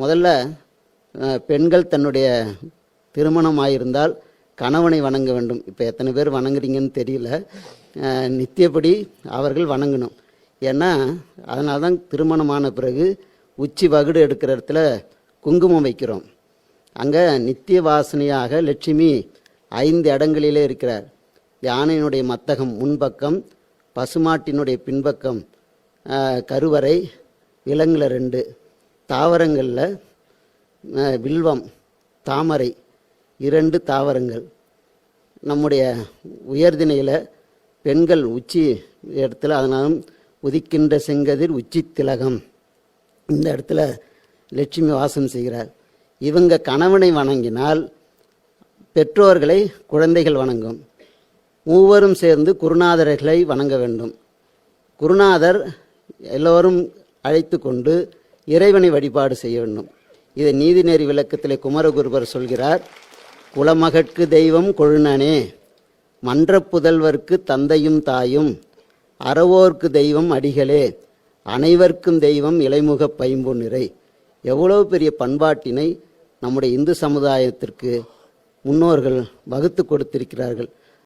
முதல்ல பெண்கள் தன்னுடைய திருமணமாயிருந்தால் கணவனை வணங்க வேண்டும். இப்போ எத்தனை பேர் வணங்குறீங்கன்னு தெரியல. நித்தியப்படி அவர்கள் வணங்கணும். ஏன்னா அதனால தான் திருமணமான பிறகு உச்சி வகுடு எடுக்கிற இடத்துல குங்குமம் வைக்கிறோம். அங்கே நித்திய வாசனையாக லட்சுமி ஐந்து இடங்களிலே இருக்கிறார். யானையினுடைய மத்தகம் முன்பக்கம் பசுமாட்டினுடைய பின்பக்கம் கருவறை விலங்குல ரெண்டு. தாவரங்களில் வில்வம் தாமரை இரண்டு தாவரங்கள். நம்முடைய உயர்திணையில் பெண்கள் உச்சி இடத்துல அதனாலும் உதிக்கின்ற செங்கதிர் உச்சி திலகம். இந்த இடத்துல லட்சுமி வாசம் செய்கிறார். இவங்க கணவனை வணங்கினால் பெற்றோர்களை குழந்தைகள் வணங்கும். மூவரும் சேர்ந்து குருநாதர்களை வணங்க வேண்டும். குருநாதர் எல்லோரும் அழைத்து கொண்டு இறைவனை வழிபாடு செய்ய வேண்டும். இதை நீதிநெறி விளக்கத்திலே குமரகுருபர் சொல்கிறார் குலமகட்கு தெய்வம் கொழுநனே மன்ற புதல்வர்க்கு தந்தையும் தாயும் அறவோர்க்கு தெய்வம் அடிகளே அனைவர்க்கும் தெய்வம் இலைமுகப் பைம்பொன்னிறை எவ்வளவு பெரிய பண்பாட்டினை நம்முடைய இந்து சமுதாயத்திற்கு முன்னோர்கள் வகுத்து கொடுத்திருக்கிறார்கள்.